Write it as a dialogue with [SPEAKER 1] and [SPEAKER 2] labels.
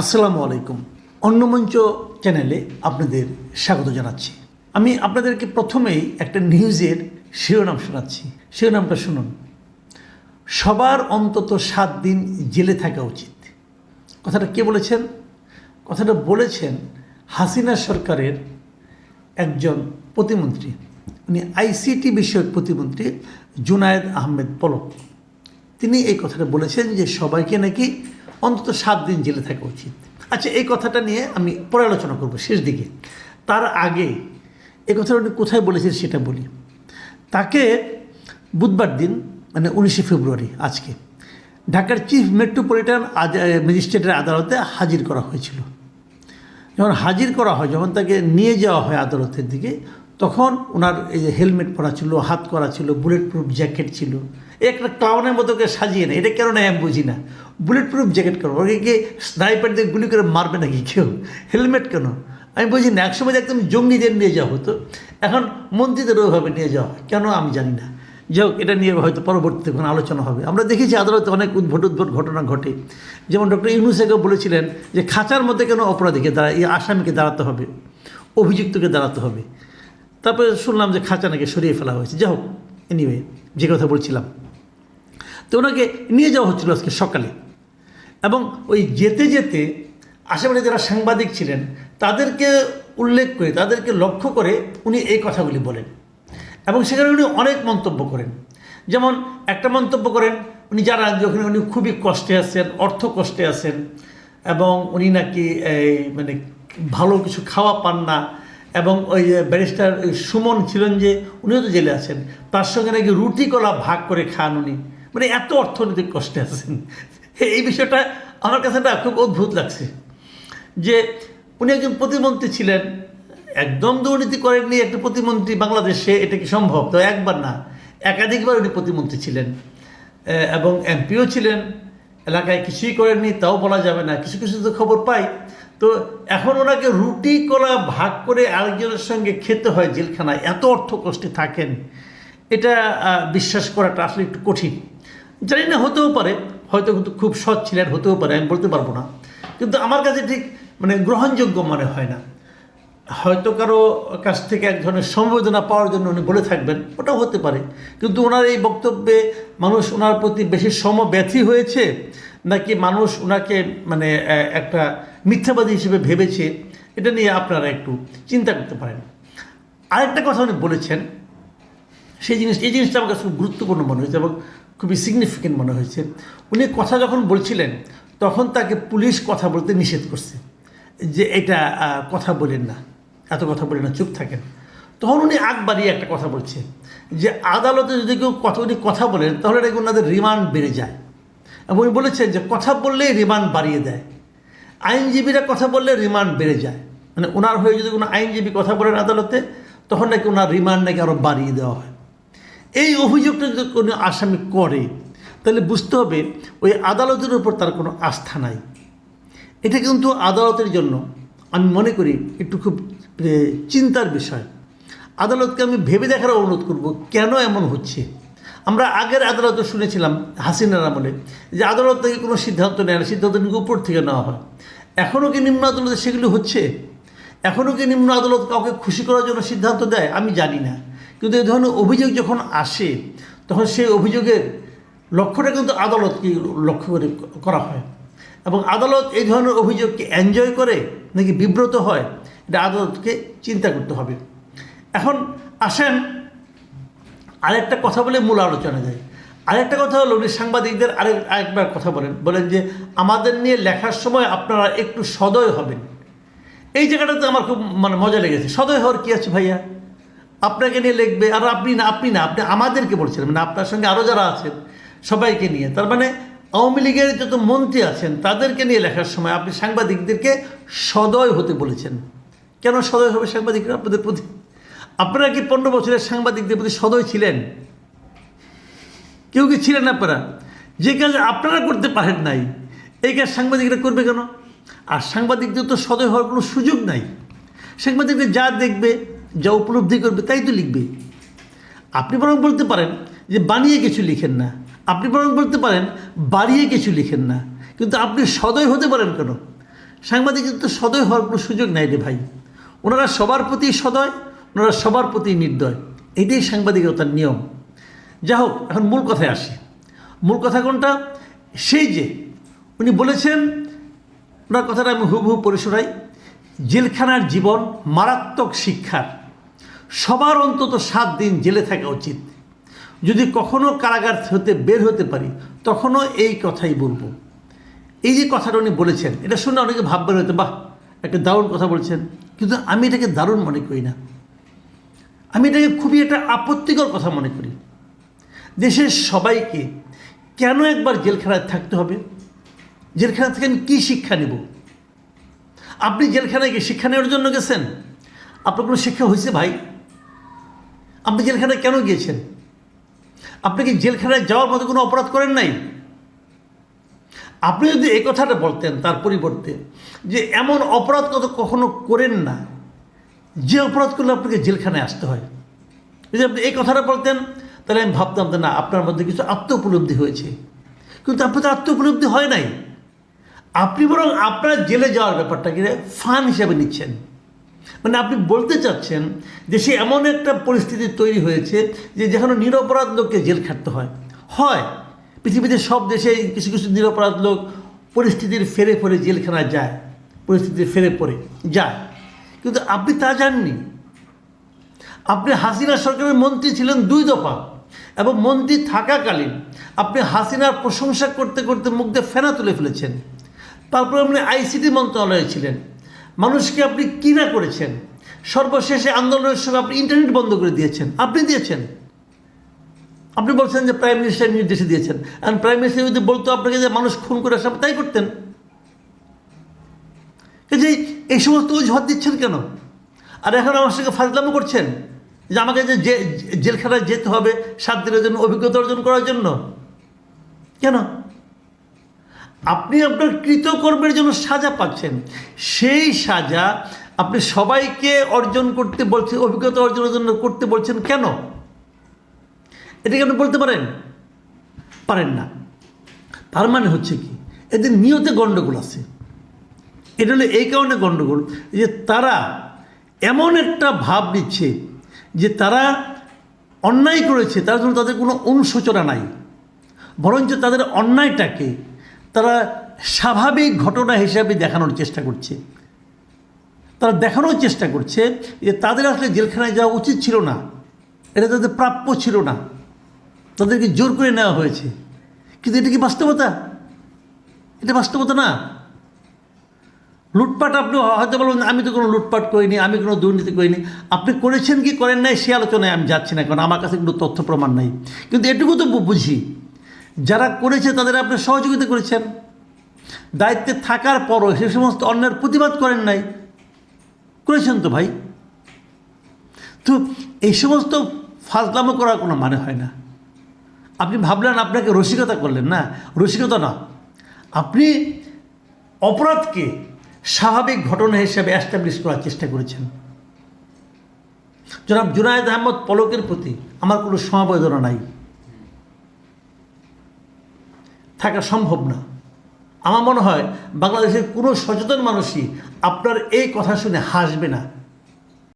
[SPEAKER 1] আসসালামু আলাইকুম। অন্নমঞ্চ চ্যানেলে আপনাদের স্বাগত জানাচ্ছি। আমি আপনাদেরকে প্রথমেই একটা নিউজের শিরোনাম শোনাচ্ছি। শিরোনামটা শুনুন। সবার অন্তত সাত দিন জেলে থাকা উচিত। কথাটা কে বলেছেন? কথাটা বলেছেন হাসিনা সরকারের একজন প্রতিমন্ত্রী। উনি আইসিটি বিষয়ক প্রতিমন্ত্রী জুনায়েদ আহমেদ পলক। তিনি এই কথাটা বলেছেন যে সবাইকে নাকি অন্তত সাত দিন জেলে থাকা উচিত। আচ্ছা এই কথাটা নিয়ে আমি পরে আলোচনা করব, শেষ দিকে। তার আগে এ কথাটা উনি কোথায় বলেছেন সেটা বলি। তাকে বুধবার দিন মানে উনিশে ফেব্রুয়ারি আজকে, ঢাকার চিফ মেট্রোপলিটন ম্যাজিস্ট্রেটের আদালতে হাজির করা হয়েছিল। যখন হাজির করা হয়, যখন তাকে নিয়ে যাওয়া হয় আদালতের দিকে তখন ওনার এই যে হেলমেট পরা ছিল, হাত করা ছিল বুলেট প্রুফ জ্যাকেট ছিল একটা ক্লাউনের মতো করে সাজিয়ে নেয়। এটা কেন নেয় আমি বুঝি না। বুলেট প্রুফ জ্যাকেট কেন? ওকে গিয়ে স্নাইপার দিয়ে গুলি করে মারবে নাকি কেউ? হেলমেট কেন? আমি বুঝি না। একসময় একদম জঙ্গিদের নিয়ে যাওয়া হতো। এখন মন্ত্রীদের ওইভাবে নিয়ে যাওয়া কেন আমি জানি না। যাই হোক, এটা নিয়ে হয়তো পরবর্তীতে কোনো আলোচনা হবে। আমরা দেখেছি আদালতে অনেক উদ্ভট উদ্ভট ঘটনা ঘটে। যেমন ডক্টর ইউনুসেকে বলেছিলেন যে, খাঁচার মধ্যে কেন অপরাধীকে দাঁড়া আসামিকে দাঁড়াতে হবে? অভিযুক্তকে দাঁড়াতে হবে? তারপরে শুনলাম যে খাঁচা নাকি সরিয়ে ফেলা হয়েছে। যাই হোক এনিওয়ে যে কথা বলছিলাম। তো ওনাকে নিয়ে যাওয়া হচ্ছিল আজকে সকালে। এবং ওই যেতে যেতে আশেপাশে যারা সাংবাদিক ছিলেন, তাদেরকে উল্লেখ করে, তাদেরকে লক্ষ্য করে উনি এই কথাগুলি বলেন। এবং সেখানে উনি অনেক মন্তব্য করেন। যেমন একটা মন্তব্য করেন, উনি যারা যখন উনি খুবই কষ্টে আছেন, অর্থ কষ্টে আছেন, এবং উনি নাকি এই মানে ভালো কিছু খাওয়া পান না। এবং ওই ব্যারিস্টার সুমন ছিলেন যে, উনিও তো জেলে আছেন। তার সঙ্গে নাকি রুটি কলা ভাগ করে খান উনি। মানে এত অর্থনৈতিক কষ্টে আছেন। এই বিষয়টা আমার কাছে না খুব অদ্ভুত লাগছে। যে উনি একজন প্রতিমন্ত্রী ছিলেন, একদম দুর্নীতি করেননি একটা প্রতিমন্ত্রী বাংলাদেশে, এটা কি সম্ভব? তো একবার না, একাধিকবার উনি প্রতিমন্ত্রী ছিলেন। এবং এমপিও ছিলেন, এলাকায় কিছুই করেননি, তাও বলা যাবে না। কিছু কিছু তো খবর পাই। তো এখন ওনাকে রুটি, কলা ভাগ করে আরেকজনের সঙ্গে খেতে হয় জেলখানায়। এত অর্থ কষ্টে থাকেন। এটা বিশ্বাস করাটা আসলে একটু কঠিন। জানি না, হতেও পারে। হয়তো কিন্তু খুব সৎ ছিলেন, হতেও পারে, আমি বলতে পারব না। কিন্তু আমার কাছে ঠিক মানে গ্রহণযোগ্য মনে হয় না। হয়তো কারও কাছ থেকে এক ধরনের সমবেদনা পাওয়ার জন্য উনি বলে থাকবেন, ওটাও হতে পারে। কিন্তু ওনার এই বক্তব্যে মানুষ ওনার প্রতি বেশি সমব্যথী হয়েছে? নাকি মানুষ ওনাকে মানে একটা মিথ্যাবাদী হিসেবে ভেবেছে, এটা নিয়ে আপনারা একটু চিন্তা করতে পারেন। আরেকটা কথা উনি বলেছেন, সেই জিনিস, এই জিনিসটা আমার কাছে খুব গুরুত্বপূর্ণ মনে হয়েছে এবং খুবই সিগনিফিকেন্ট মনে হয়েছে। উনি কথা যখন বলছিলেন, তখন তাকে পুলিশ কথা বলতে নিষেধ করছে, যে এটা কথা বলেন না, এত কথা বলেন না, চুপ থাকেন। তখন উনি আগ বাড়িয়ে একটা কথা বলছে, যে আদালতে যদি কেউ কথা, উনি কথা বলেন, তাহলে নাকি ওনাদের রিমান্ড বেড়ে যায়। এবং উনি বলেছেন যে কথা বললেই রিমান্ড বাড়িয়ে দেয়। আইনজীবীরা কথা বললে রিমান্ড বেড়ে যায়। মানে ওনার হয়ে যদি কোনো আইনজীবী কথা বলেন আদালতে, তখন নাকি ওনার রিমান্ড নাকি আরও বাড়িয়ে দেওয়া হয়। এই অভিযোগটা যদি কোনো আসামি করে, তাহলে বুঝতে হবে ওই আদালতের উপর তার কোনো আস্থা নাই। এটা কিন্তু আদালতের জন্য আমি মনে করি একটু খুব চিন্তার বিষয়। আদালতকে আমি ভেবে দেখার অনুরোধ করব, কেন এমন হচ্ছে? আমরা আগের আদালতে শুনেছিলাম হাসিনার আমলে যে আদালত থেকে কোনো সিদ্ধান্ত নেয় না, সিদ্ধান্ত নাকি উপর থেকে নেওয়া হয়। এখনও কি নিম্ন আদালতে সেগুলি হচ্ছে? এখনও কি নিম্ন আদালত কাউকে খুশি করার জন্য সিদ্ধান্ত দেয়? আমি জানি না। কিন্তু এই ধরনের অভিযোগ যখন আসে, তখন সেই অভিযোগের লক্ষ্যটা কিন্তু আদালতকে লক্ষ্য করে করা হয়। এবং আদালত এই ধরনের অভিযোগকে এনজয় করে নাকি বিব্রত হয়, এটা আদালতকে চিন্তা করতে হবে। এখন আসেন আরেকটা কথা বলে মূল আলোচনা যায় আরেকটা কথা হলো উনি সাংবাদিকদের আরেক আরেকবার কথা বলেন। বলেন যে, আমাদের নিয়ে লেখার সময় আপনারা একটু সদয় হবেন। এই জায়গাটাতে আমার খুব মানে মজা লেগেছে। সদয় হওয়ার কী আছে ভাইয়া? আপনাকে নিয়ে লিখবে, আর আপনি না আপনি না, আপনি আমাদেরকে বলছিলেন মানে আপনার সঙ্গে আরও যারা আছেন, সবাইকে নিয়ে। তার মানে আওয়ামী লীগের যত মন্ত্রী আছেন, তাদেরকে নিয়ে লেখার সময় আপনি সাংবাদিকদেরকে সদয় হতে বলেছেন। কেন সদয় হবে সাংবাদিকরা? আপনাদের প্রতি আপনারা কি পনেরো বছরের সাংবাদিকদের প্রতি সদয় ছিলেন? কেউ কি ছিলেন আপনারা? যে কাজ আপনারা করতে পারেন নাই, এই কাজ সাংবাদিকরা করবে কেন? আর সাংবাদিকদের তো সদয় হওয়ার কোনো সুযোগ নাই। সাংবাদিকরা যা দেখবে, যা উপলব্ধি করবে, তাই তো লিখবে। আপনি বরং বলতে পারেন যে, বানিয়ে কিছু লিখেন না। আপনি বরং বলতে পারেন, বাড়িয়ে কিছু লিখেন না। কিন্তু আপনি সদয় হতে পারেন কেন? সাংবাদিকদের তো সদয় হওয়ার কোনো সুযোগ নাই রে ভাই। ওনারা সবার প্রতি সদয় ওনারা সবার প্রতি নির্দয়। এটাই সাংবাদিকতার নিয়ম। যা হোক, এখন মূল কথায় আসি। মূল কথা কোনটা? সেই যে উনি বলেছেন, ওনার কথাটা আমি হুবহু পরিসরাই জেলখানার জীবন মারাত্মক শিক্ষার। সবার অন্তত সাত দিন জেলে থাকা উচিত। যদি কখনো কারাগার হতে বের হতে পারি, তখনও এই কথাই বলব। এই যে কথাটা উনি বলেছেন, এটা শুনে অনেকে ভাববেন হয়তো, বাহ, একটা দারুণ কথা বলছেন। কিন্তু আমি এটাকে দারুণ মনে করি না। আমি এটাকে খুবই একটা আপত্তিকর কথা মনে করি। দেশের সবাইকে কেন একবার জেলখানায় থাকতে হবে? জেলখানা থেকে আমি কী শিক্ষা নেব? আপনি জেলখানায় গিয়ে শিক্ষা নেওয়ার জন্য গেছেন? আপনার কোনো শিক্ষা হয়েছে ভাই? আপনি জেলখানায় কেন গিয়েছেন? আপনি কি জেলখানায় যাওয়ার মতো কোনো অপরাধ করেন নাই? আপনি যদি এই কথাটা বলতেন তার পরিবর্তে যে এমন অপরাধ কত কখনো করেন না যে অপরাধ করলে আপনাকে জেলখানায় আসতে হয়। যদি আপনি এই কথাটা বলতেন, তাহলে আমি ভাবতাম যে না, আপনার মধ্যে কিছু আত্ম উপলব্ধি হয়েছে। কিন্তু আপনার তো আত্ম উপলব্ধি হয় নাই। আপনি বরং আপনার জেলে যাওয়ার ব্যাপারটাকে ফান হিসাবে নিচ্ছেন। মানে আপনি বলতে চাচ্ছেন যে সে এমন একটা পরিস্থিতি তৈরি হয়েছে যে যেখানে নিরপরাধ লোককে জেল খাটতে হয়। হয়, পৃথিবীতে সব দেশে কিছু কিছু নিরপরাধ লোক পরিস্থিতির ফেরে ফেরে জেলখানায় যায়, পরিস্থিতির ফেরে পড়ে যায়। কিন্তু আপনি তা জাননি। আপনি হাসিনা সরকারের মন্ত্রী ছিলেন দুই দফা এবং মন্ত্রী থাকাকালীন আপনি হাসিনার প্রশংসা করতে করতে মুখ দিয়ে ফেনা তুলে ফেলেছেন। তারপরে আপনি আইসিটি মন্ত্রণালয়ে ছিলেন। মানুষকে আপনি কী না করেছেন? সর্বশেষে আন্দোলনের সঙ্গে আপনি ইন্টারনেট বন্ধ করে দিয়েছেন। আপনি দিয়েছেন। আপনি বলছেন যে প্রাইম মিনিস্টার নির্দেশে দিয়েছেন। আর প্রাইম মিনিস্টার যদি বলতো আপনাকে যে মানুষ খুন করে সব তাই করতেন। এই সমস্ত অজুহাত দিচ্ছেন কেন? আর এখন আমার সঙ্গে ফাজলামো করছেন যে আমাকে যে জেলখানায় যেতে হবে সাত দিনের জন্য অভিজ্ঞতা অর্জন করার জন্য? কেন? আপনি আপনার কৃতকর্মের জন্য সাজা পাচ্ছেন। সেই সাজা আপনি সবাইকে অর্জন করতে বলছেন অভিজ্ঞতা অর্জনের জন্য করতে বলছেন কেন? এটাকে আপনি বলতে পারেন? পারেন না। তার মানে হচ্ছে কি, এদের নিয়তে গণ্ডগোল আছে। এটা হলো এই কারণে গণ্ডগোল যে তারা এমন একটা ভাব নিচ্ছে যে তারা অন্যায় করেছে, তার জন্য তাদের কোনো অনুশোচনা নাই। বরঞ্চ তাদের অন্যায়টাকে তারা স্বাভাবিক ঘটনা হিসাবে দেখানোর চেষ্টা করছে। তারা দেখানোর চেষ্টা করছে যে তাদের আসলে জেলখানায় যাওয়া উচিত ছিল না। এটা তাদের প্রাপ্য ছিল না। তাদেরকে জোর করে নেওয়া হয়েছে। কিন্তু এটা কি বাস্তবতা? এটা বাস্তবতা না। লুটপাট আপনি হয়তো বলবেন, আমি তো কোনো লুটপাট করিনি, আমি কোনো দুর্নীতি করিনি। আপনি করেছেন কি, করেন নাই, সে আলোচনায় আমি যাচ্ছি না, কারণ আমার কাছে কোনো তথ্য প্রমাণ নাই। কিন্তু এটুকু তো বুঝি, যারা করেছে তাদের আপনি সহযোগিতা করেছেন। দায়িত্বে থাকার পরও সে সমস্ত অন্যের প্রতিবাদ করেন নাই। করেছেন তো ভাই। তো এই সমস্ত ফাজলামো করার কোনো মানে হয় না। আপনি ভাবলেন আপনাকে রসিকতা করলেন না, রসিকতা না। আপনি অপরাধকে স্বাভাবিক ঘটনা হিসেবে অ্যাস্টাবলিশ করার চেষ্টা করেছেন। জনাব জুনায়দ আহমদ পলকের প্রতি আমার কোনো সমবেদনা নাই। থাকা সম্ভব না। আমার মনে হয় বাংলাদেশের কোনো সচেতন মানুষই আপনার এই কথা শুনে হাসবে না।